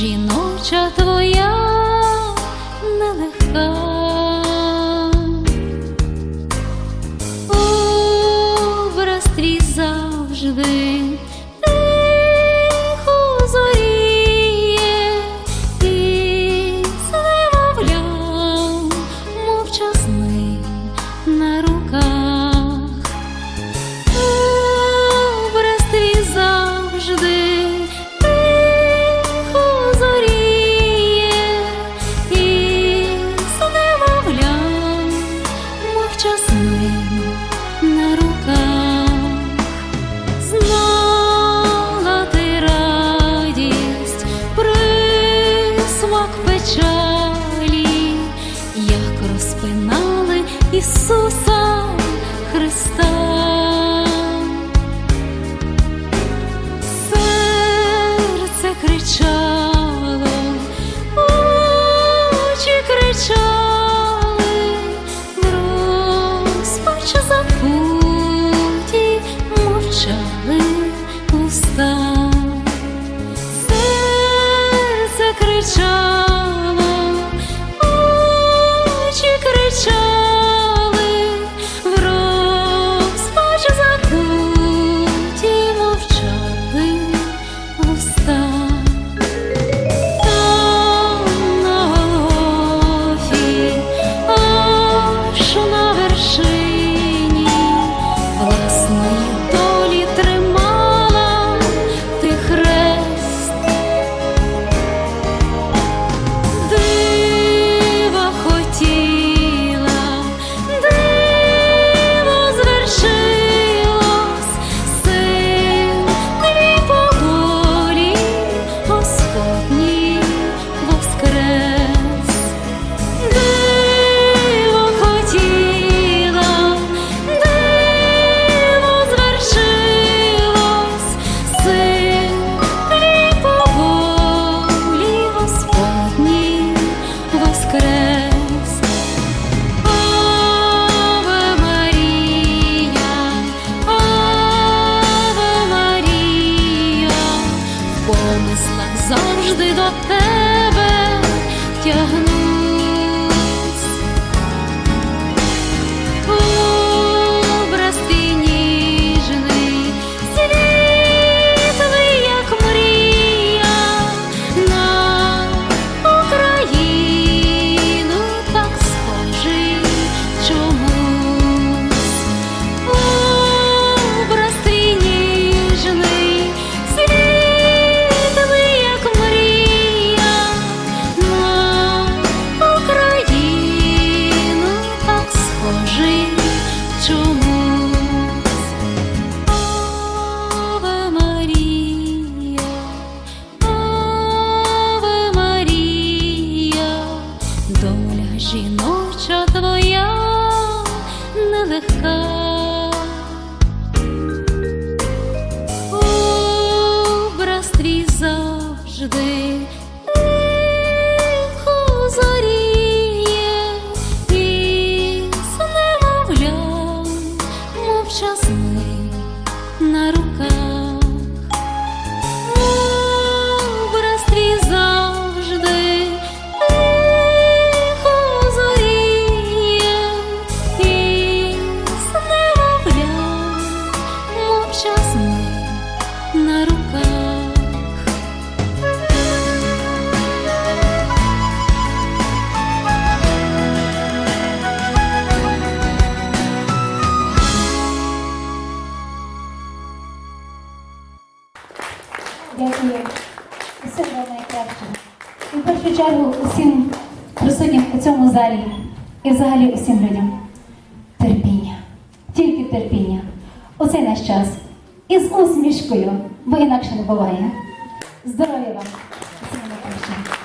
жіноча Ісуса Христа. Серце кричало, очі кричали, розпач забуті мовчали уста. Серце кричало, тебе тягнусь. Доля жіноча твоя нелегка. Образ твій завжди тихо зоріє, і Все найкращого. І в першу чергу усім присутнім у цьому залі і взагалі усім людям. Терпіння. Тільки терпіння. У цей наш час. І з усмішкою, бо інакше не буває. Здоров'я вам! Усім найкраще.